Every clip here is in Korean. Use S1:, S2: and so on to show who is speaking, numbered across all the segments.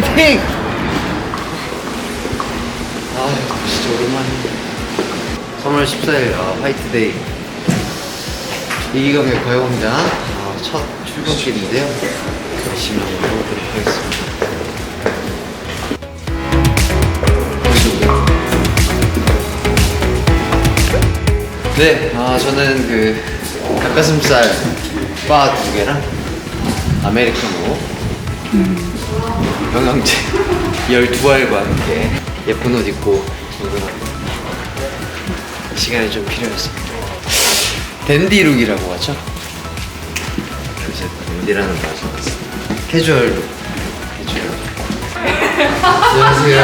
S1: 화이팅! 아 진짜 오랜만이네. 3월 14일 아, 화이트데이. 이기광의 가요광장 아, 첫 출근길인데요. 열심히 한번 해보도록 하겠습니다. 네, 아, 저는 그 닭가슴살 바 두 개랑 아메리카노 영양제 12알과 함께 예쁜 옷 입고 출근합니다. 시간이 좀 필요했습니다. 댄디룩이라고 하죠? 그래서 댄디라는 말을 썼습니다. 캐주얼 룩. 캐주얼. 안녕하세요.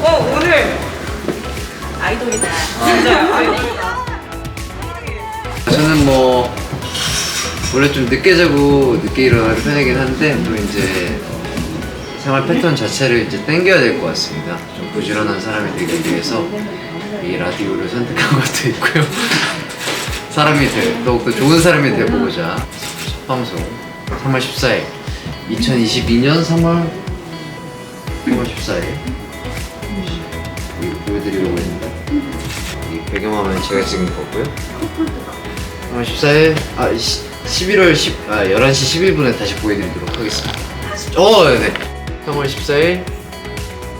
S2: 어 오늘 아이돌이다. 진짜 아이돌이다.
S1: 저는 뭐 원래 좀 늦게 자고 늦게 일어나는 편이긴 한데 또 이제 어, 생활 패턴 자체를 이제 땡겨야 될 것 같습니다. 좀 부지런한 사람이 되기 위해서 이 라디오를 선택한 것도 있고요. 사람이 돼 더욱더 좋은 사람이 되보고자 첫 방송 3월 14일 2022년 3월 3월 14일 이거 보여드리려고 했는데 이 배경화면 제가 찍은 거고요. 3월 14일 아 시, 11월 10, 아 11시 11분에 다시 보여드리도록 하겠습니다. 어, 네. 3월 14일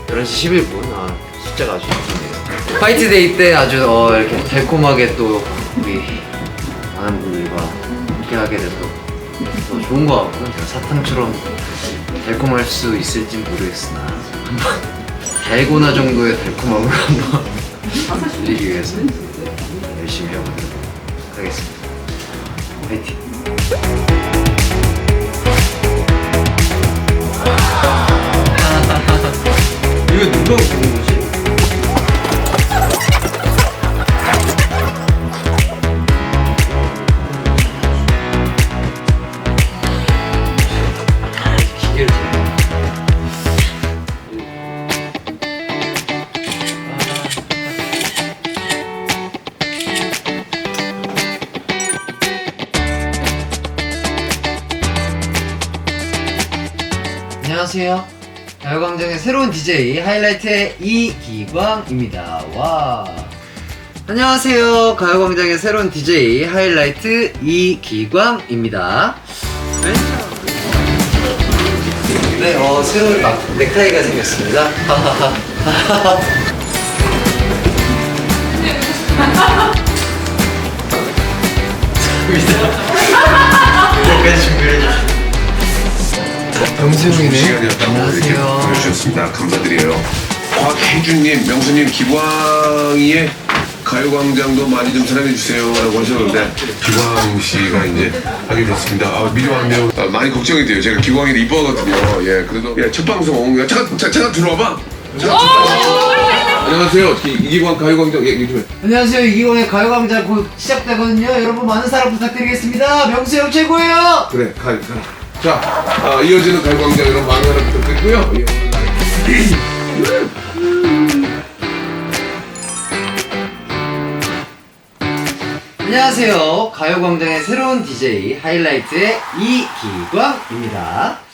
S1: 11시 11분 아 숫자가 아주 예쁘네요. 화이트데이 때 아주 어, 이렇게 달콤하게 또 우리 많은 분들과 함께 하게 돼서 더 좋은 것 같고요. 제가 사탕처럼 달콤할 수 있을진 모르겠으나 한번 달고나 정도의 달콤함을 한번 드리기 위해서 열심히 해보도록 하겠습니다. 화이팅! 이거 누가 안녕하세요. 가요광장의 새로운 DJ 하이라이트의 이기광입니다. 와. 안녕하세요. 가요광장의 새로운 DJ 하이라이트 이기광입니다. 네, 어, 새로운 막 넥타이가 생겼습니다. 명수형이네.
S3: 시간이었다고 이렇게
S1: 안녕하세요.
S3: 보내주셨습니다. 감사드려요. 곽혜준님, 명수님, 기광이의 가요광장도 많이 좀 사랑해주세요라고 하셨는데 기광 씨가 이제 하게 됐습니다. 아, 미리 왔네요. 아, 많이 걱정이 돼요. 제가 기광이를 이뻐하거든요. 예, 그래도 예, 첫 방송. 야, 잠깐, 자, 잠깐 들어와봐. 잠깐 들어와봐. 안녕하세요. 이- 이기광 가요광장 얘기 좀 해.
S1: 안녕하세요. 이기광의 가요광장 곧 시작되거든요. 여러분 많은 사랑 부탁드리겠습니다. 명수 형 최고예요.
S3: 그래, 가, 가. 자, 아, 이어지는 많은 사랑 부탁드리고요. 예.
S1: 안녕하세요. 가요광장의 새로운 DJ 하이라이트의 이기광입니다.